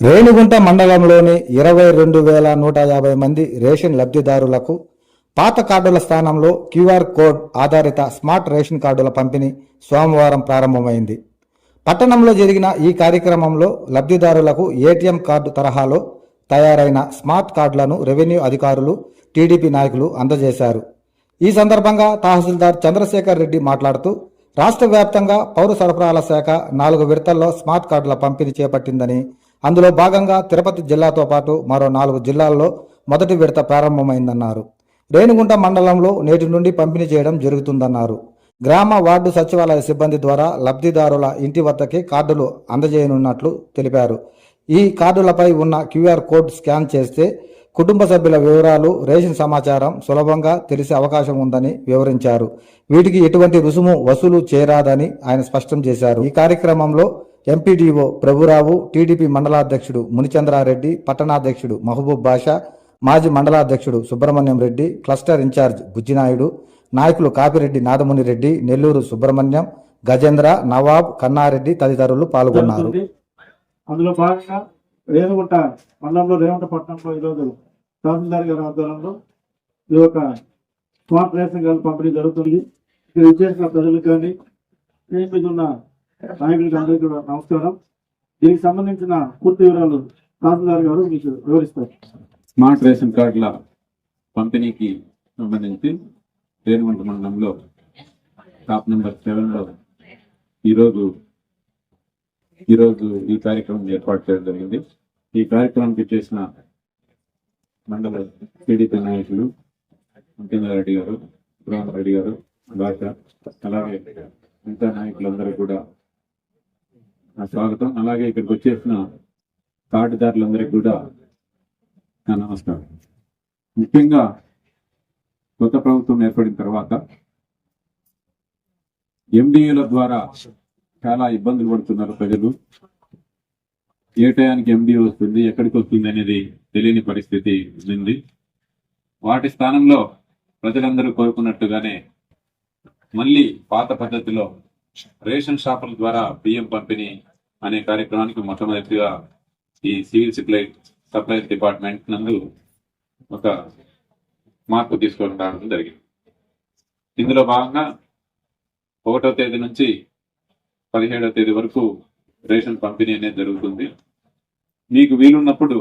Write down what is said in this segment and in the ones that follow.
రేణిగుంట మండలంలోని ఇరవై రెండు వేల నూట యాభై మంది రేషన్ లబ్ధిదారులకు పాత కార్డుల స్థానంలో క్యూఆర్ కోడ్ ఆధారిత స్మార్ట్ రేషన్ కార్డుల పంపిణీ సోమవారం ప్రారంభమైంది. పట్టణంలో జరిగిన ఈ కార్యక్రమంలో లబ్ధిదారులకు ఏటీఎం కార్డు తరహాలో తయారైన స్మార్ట్ కార్డులను రెవెన్యూ అధికారులు టీడీపీ నాయకులు అందజేశారు. ఈ సందర్భంగా తహసీల్దార్ చంద్రశేఖర్ రెడ్డి మాట్లాడుతూ రాష్ట్ర వ్యాప్తంగా పౌర సరఫరాల శాఖ నాలుగు విడతల్లో స్మార్ట్ కార్డుల పంపిణీ చేపట్టిందని అందులో భాగంగా తిరుపతి జిల్లాతో పాటు మరో నాలుగు జిల్లాల్లో మొదటి విడత ప్రారంభమైందన్నారు. రేణిగుంట మండలంలో నేటి నుండి పంపిణీ చేయడం జరుగుతుందన్నారు. గ్రామ వార్డు సచివాలయ సిబ్బంది ద్వారా లబ్ధిదారుల ఇంటి వద్దకే కార్డులు అందజేయనున్నట్లు తెలిపారు. ఈ కార్డులపై ఉన్న క్యూఆర్ కోడ్ స్కాన్ చేస్తే కుటుంబ సభ్యుల వివరాలు రేషన్ సమాచారం సులభంగా తెలిసే అవకాశం ఉందని వివరించారు. వీటికి ఎటువంటి రుసుము వసూలు చేరాదని ఆయన స్పష్టం చేశారు. ఈ కార్యక్రమంలో ఎంపీడీఓ ప్రభురావు టీడీపీ మండలాధ్యక్షుడు మునిచంద్రారెడ్డి పట్టణాధ్యక్షుడు మహబూబ్ బాషా మాజీ మండలాధ్యక్షుడు Subrahmanyam Reddy cluster in charge Bujjinaidu నాయకులు కాపిరెడ్డి నాదముని రెడ్డి నెల్లూరు సుబ్రహ్మణ్యం గజేంద్ర నవాబ్ కన్నారెడ్డి తదితరులు పాల్గొన్నారు. అందులో భాగంగా రేణుగుంట మండలంలో రేవంట పట్టణంలో ఈరోజు తహసీల్దార్ గారి ఆధ్వర్యంలో ఈ యొక్క స్మార్ట్ రేషన్ కార్డు పంపిణీ జరుగుతుంది. ఇక్కడ విచ్చేసిన ప్రజలకు కానీ దీని మీద ఉన్న నాయకులకి అందరికీ కూడా నమస్కారం. దీనికి సంబంధించిన పూర్తి వివరాలు తహసీల్దార్ గారు మీకు వివరిస్తారు. స్మార్ట్ రేషన్ కార్డుల పంపిణీకి సంబంధించి రేణుగుంట మండలంలో టాప్ నెంబర్ సెవెన్లో ఈరోజు ఈరోజు ఈ కార్యక్రమం ఏర్పాటు చేయడం జరిగింది. ఈ కార్యక్రమానికి చేసిన మండల టీడీపీ నాయకులు రెడ్డి గారు రెడ్డి గారు భాష అలాగే మిగతా నాయకులందరూ కూడా నా స్వాగతం. అలాగే ఇక్కడికి వచ్చేసిన కార్డుదారులందరికీ కూడా నా నమస్కారం. ముఖ్యంగా కొత్త ప్రభుత్వం ఏర్పడిన తర్వాత ఎండిఏల ద్వారా చాలా ఇబ్బందులు పడుతున్నారు ప్రజలు. ఏ టయానికి ఎండిఏ వస్తుంది ఎక్కడికి వస్తుంది అనేది తెలియని పరిస్థితి ఉంది. వాటి స్థానంలో ప్రజలందరూ కోరుకున్నట్టుగానే మళ్ళీ పాత పద్ధతిలో రేషన్ షాపుల ద్వారా బియ్యం పంపిణీ అనే కార్యక్రమానికి మొట్టమొదటిగా ఈ సివిల్ సప్లై సప్లై డిపార్ట్మెంట్ నందు ఒక మార్పు తీసుకొని రావడం జరిగింది. ఇందులో భాగంగా ఒకటో తేదీ నుంచి పదిహేడో తేదీ వరకు రేషన్ పంపిణీ అనేది జరుగుతుంది. మీకు వీలున్నప్పుడు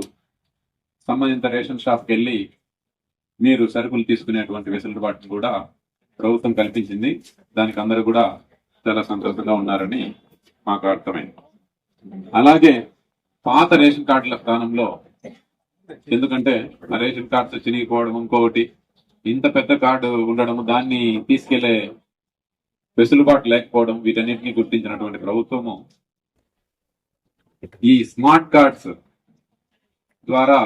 సంబంధిత రేషన్ షాప్కి వెళ్ళి మీరు సరుకులు తీసుకునేటువంటి వెసులుబాటును కూడా ప్రభుత్వం కల్పించింది. దానికి అందరూ కూడా చాలా సంతోషంగా ఉన్నారని మాకు అర్థమైంది. అలాగే పాత రేషన్ కార్డుల స్థానంలో ఎందుకంటే ఆ రేషన్ కార్డ్స్ చినిగిపోవడం ఇంకొకటి ఇంత పెద్ద కార్డు ఉండడం దాన్ని తీసుకెళ్ళే వెసులుబాటు లేకపోవడం వీటన్నిటిని గుర్తించినటువంటి ప్రభుత్వము ఈ స్మార్ట్ కార్డ్స్ ద్వారా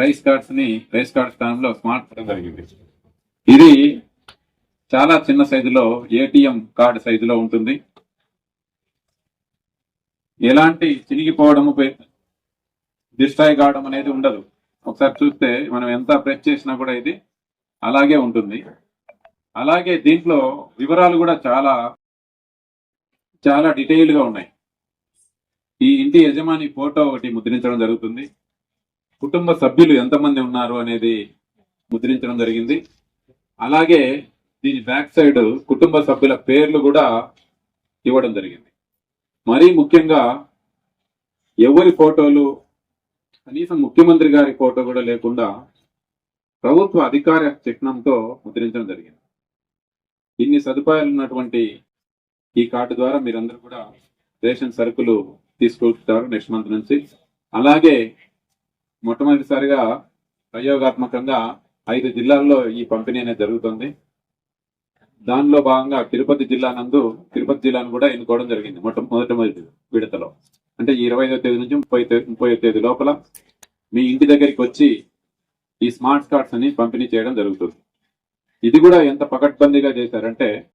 రైస్ కార్డ్స్ని రైస్ కార్డ్ స్థానంలో స్మార్ట్ కార్డ్ జరిగింది. ఇది చాలా చిన్న సైజులో ఏటీఎం కార్డు సైజులో ఉంటుంది. ఎలాంటి చినిగిపోవడము డిస్ట్రాయ్ కావడం అనేది ఉండదు. ఒకసారి చూస్తే మనం ఎంత ప్రెస్ చేసినా కూడా ఇది అలాగే ఉంటుంది. అలాగే దీంట్లో వివరాలు కూడా చాలా చాలా డీటెయిల్గా ఉన్నాయి. ఈ ఇంటి యజమాని ఫోటో ఒకటి ముద్రించడం జరుగుతుంది. కుటుంబ సభ్యులు ఎంతమంది ఉన్నారు అనేది ముద్రించడం జరిగింది. అలాగే దీని బ్యాక్ సైడ్ కుటుంబ సభ్యుల పేర్లు కూడా ఇవ్వడం జరిగింది. మరీ ముఖ్యంగా ఎవరి ఫోటోలు కనీసం ముఖ్యమంత్రి గారి ఫోటో కూడా లేకుండా ప్రభుత్వ అధికార చిహ్నంతో ముద్రించడం జరిగింది. ఇన్ని సదుపాయాలు ఉన్నటువంటి ఈ కార్డు ద్వారా మీరందరూ కూడా రేషన్ సరుకులు తీసుకుంటారు నెక్స్ట్ మంత్ నుంచి. అలాగే మొట్టమొదటిసారిగా ప్రయోగాత్మకంగా ఐదు జిల్లాల్లో ఈ పంపిణీ అనేది జరుగుతుంది. దానిలో భాగంగా తిరుపతి జిల్లా నందు తిరుపతి జిల్లాను కూడా ఎన్నుకోవడం జరిగింది. మొట్ట మొదటి విడతలో. అంటే ఇరవై ఐదో తేదీ నుంచి ముప్పై ముప్పై తేదీ లోపల మీ ఇంటి దగ్గరికి వచ్చి ఈ స్మార్ట్ కార్డ్స్ అని పంపిణీ చేయడం జరుగుతుంది. ఇది కూడా ఎంత పకడ్బందీగా చేశారంటే